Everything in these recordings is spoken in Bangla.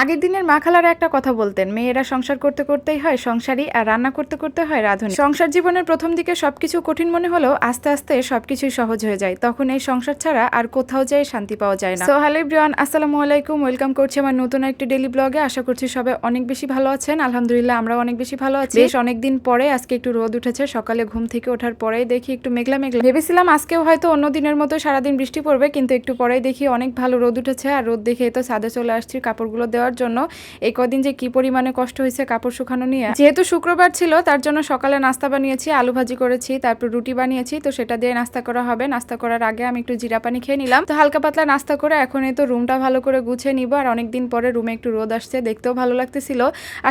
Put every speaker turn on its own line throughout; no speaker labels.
আগের দিনের মা খালারা একটা কথা বলতেন, মেয়েরা সংসার করতে করতেই হয় সংসারী আর রান্না করতে করতে হয় রাঁধুনি। সংসার জীবনের প্রথম দিকে সবকিছু কঠিন মনে হলেও আস্তে আস্তে সবকিছুই সহজ হয়ে যায়। তখন এই সংসার ছাড়া আর কোথাও যেয়ে শান্তি পাওয়া যায় না। সো হ্যালো ব্রিয়ান আসসালামু আলাইকুম ওয়েলকাম করছি আমার নতুন একটি ডেলি ব্লগে আশা করছি সবাই অনেক বেশি ভালো আছেন। আলহামদুলিল্লাহ আমরা অনেক বেশি ভালো আছি। বেশ অনেকদিন পরে আজকে একটু রোদ উঠেছে, সকালে ঘুম থেকে ওঠার পরেই দেখি একটু মেঘলা মেঘলা। ভেবেছিলাম আজকেও হয়তো অন্য দিনের মতো সারাদিন বৃষ্টি পড়বে, কিন্তু একটু পরেই দেখি অনেক ভালো রোদ উঠেছে। আর রোদ দেখে তো ছাদে চলে আসছি, কাপড়গুলো দেওয়ার জন্য এই কদিন যে কি পরিমাণে কষ্ট হয়েছে কাপড় শুকানো নিয়ে। যেহেতু শুক্রবার ছিল, তার জন্য সকালে নাস্তা বানিয়েছি, আলু ভাজি করেছি, তারপর রুটি বানিয়েছি, তো সেটা দিয়ে নাস্তা করা হবে। নাস্তা করার আগে আমি একটু জিরা পানি খেয়ে নিলাম। তো হালকা পাতলা নাস্তা করে এখন এই তো রুমটা ভালো করে গুছিয়ে নিব। আর অনেকদিন পরে রুমে একটু রোদ আসছে, দেখতেও ভালো লাগতেছিল।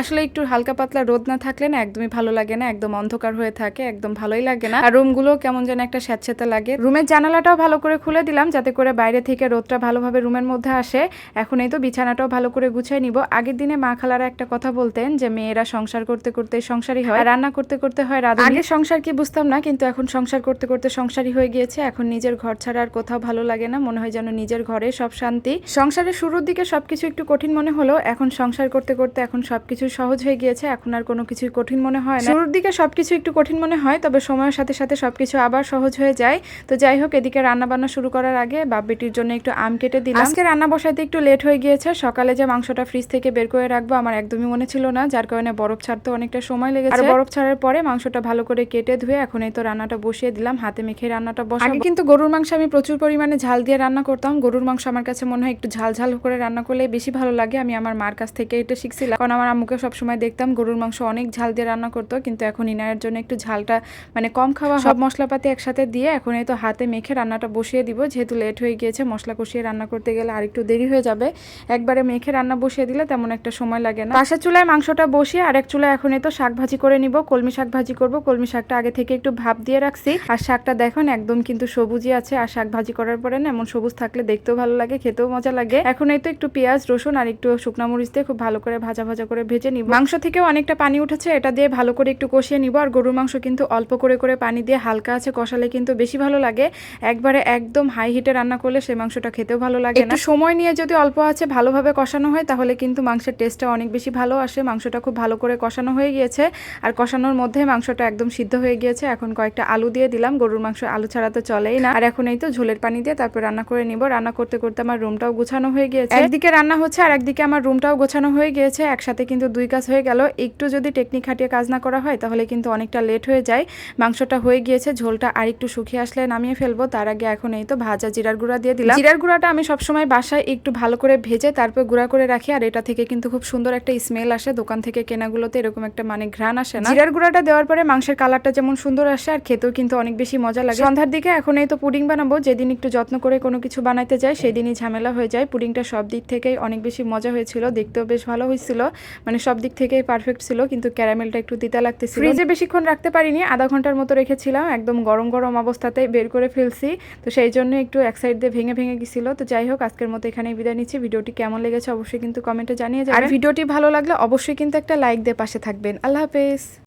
আসলে একটু হালকা পাতলা রোদ না থাকলে না একদমই ভালো লাগে না, একদম অন্ধকার হয়ে থাকে, একদম ভালোই লাগে না। আর রুমগুলো কেমন যেন একটা স্যাঁতস্যাঁতে লাগে। রুমের জানালাটাও ভালো করে খুলে দিলাম, যাতে করে বাইরে থেকে রোদটা ভালোভাবে রুমের মধ্যে আসে। এখন এই তো বিছানাটাও ভালো করে গুছিয়ে নিব। আগের দিনে মা খালারা একটা কথা বলতেন যে মেয়েরা সংসার করতে করতে সংসারী হয়। রান্না করতে করতে হয় রাধুনি। আগে সংসার কি বুঝতাম না কিন্তু এখন সংসার করতে করতে সংসারী হয়ে গিয়েছে। এখন নিজের ঘর ছাড়া আর কোথাও ভালো লাগে না। মনে হয় যেন নিজের ঘরে সব শান্তি। সংসারের শুরুর দিকে সবকিছু একটু কঠিন মনে হলো। এখন সংসার করতে করতে এখন সবকিছু সহজ হয়ে গিয়েছে। এখন আর কোনো কিছুই কঠিন মনে হয় না। শুরুর দিকে সবকিছু একটু কঠিন মনে হয় তবে সময়ের সাথে সাথে সবকিছু আবার সহজ হয়ে যায়। তো যাই হোক এদিকে রান্না বান্না শুরু করার আগে বাপ বেটির জন্য একটু আম কেটে দিলাম। আজকে রান্না বসাতে একটু লেট হয়ে গিয়েছে। সকালে যে মাংসটা ফ্রিজ থেকে বের করে রাখব আমার একদমই মনে ছিল না যার কারণে বরফ ছাড়তে অনেকটা সময় লেগেছে। আর বরফ ছাড়ার পরে মাংসটা ভালো করে কেটে ধুয়ে এখন এই তো রান্নাটা বসিয়ে দিলাম হাতে মেখে রান্নাটা বসাবো। আগে কিন্তু গরুর মাংস আমি প্রচুর পরিমাণে ঝাল দিয়ে রান্না করতাম গরুর মাংস আমার কাছে মনে হয় একটু ঝাল ঝাল করে রান্না করলে বেশি ভালো লাগে আমি আমার মার কাছ থেকে এটা শিখছিলাম। কারণ আমার আম্মুকে সবসময় দেখতাম গরুর মাংস অনেক ঝাল দিয়ে রান্না করতো কিন্তু এখন ইনারের জন্য একটু ঝালটা মানে কম খাওয়া সব মশলাপাতি একসাথে দিয়ে এখন এই তো হাতে মেখে রান্নাটা বসিয়ে দিব যেহেতু লেট হয়ে গিয়েছে মশলা কষিয়ে রান্না করতে গেলে আর একটু দেরি হয়ে যাবে। একবারে মেখে রান্না বসিয়ে দিলে তেমন একটা সময় লাগে না। পাশের চুলায় মাংসটা বসিয়ে আরেক চুলায় এখন তো শাক ভাজি করে নিব। কলমি শাক ভাজি করব। কলমি শাকটা আগে থেকে একটু ভাপ দিয়ে রাখছি। আর শাকটা দেখুন একদম কিন্তু সবুজই আছে। আর শাক ভাজি করার পরে না এমন সবুজ থাকলে দেখতেও ভালো লাগে, খেতেও মজা লাগে। এখন এই তো একটু পেঁয়াজ, রসুন আর একটু শুকনো মরিচ দিয়ে খুব ভালো করে ভাজা ভাজা করে ভেজে নিব। মাংস থেকেও অনেকটা পানি উঠেছে। এটা দিয়ে ভালো করে একটু কষিয়ে নিব। আর গরুর মাংস কিন্তু অল্প করে করে পানি দিয়ে হালকা আছে, কষালে কিন্তু বেশি ভালো লাগে। একবারে একদম হাই হিটে রান্না করলে সেই মাংসটা খেতেও ভালো লাগে না। সময় নিয়ে যদি অল্প আছে ভালোভাবে কষানো হয় তাহলে কিন্তু মাংসের টেস্টটা অনেক বেশি ভালো আসে। মাংসটা খুব ভালো করে কষানো হয়ে গিয়েছে। আর কষানোর মধ্যে মাংসটা একদম সিদ্ধ হয়ে গিয়েছে। এখন কয়েকটা আলু দিয়ে দিলাম। গরুর মাংস আলু ছাড়া তো চলেই না। আর এখন এই তো ঝোলের পানি দিয়ে তারপর রান্না করে নিব। রান্না করতে করতে আমার রুমটাও গোছানো হয়ে গিয়েছে। একদিকে রান্না হচ্ছে আর একদিকে আমার রুমটাও গোছানো হয়ে গিয়েছে। একসাথে কিন্তু দুই কাজ হয়ে গেল। একটু যদি টেকনিক খাটিয়ে কাজ না করা হয়, তাহলে কিন্তু অনেকটা লেট হয়ে যায়। মাংসটা হয়ে গিয়েছে। ঝোলটা আর একটু শুকিয়ে আসলে নামিয়ে ফেলব। তার আগে এখন এই তো ভাজা জিরার গুঁড়া দিয়ে দিলাম। জিরার গুঁড়াটা আমি সবসময় বাসায় একটু ভালো করে ভেজে, তারপর গুঁড়া করে রাখি। আর এটা থেকে কিন্তু খুব সুন্দর একটা স্মেল আসে। দোকান থেকে কেনাগুলোতে এরকম একটা মানে ঘ্রাণ আসে না। জিরার গুঁড়াটা দেওয়ার পরে মাংসের কালারটা যেমন সুন্দর আসে আর খেতেও কিন্তু অনেক বেশি মজা লাগে। সন্ধ্যার দিকে এখন এই তো পুডিং বানাবো। যেদিন একটু যত্ন করে কোনো কিছু বানাইতে যাই সেই দিনই ঝামেলা হয়ে যায়। পুডিংটা সব দিক থেকেই অনেক বেশি মজা হয়েছিল। দেখতেও বেশ ভালো হয়েছিল। মানে সব দিক থেকেই পারফেক্ট ছিল কিন্তু ক্যারামেলটা একটু তিতা লাগতেছিল। ফ্রিজে বেশিক্ষণ রাখতে পারিনি। আধা ঘণ্টার মতো রেখেছিলাম। একদম গরম গরম অবস্থাতে বের করে ফেলছি। তো সেই জন্য একটু এক সাইড দিয়ে ভেঙে ভেঙে গেছিল। তো যাই হোক আজকের মতো এখানেই বিদায় নিচ্ছি। ভিডিওটি কেমন লেগেছে অবশ্যই কিন্তু কমেন্টে জানিয়ে যাবেন। আর ভিডিওটি ভালো লাগলে অবশ্যই কিন্তু একটা লাইক দিয়ে পাশে থাকবেন। আল্লাহ হাফেজ।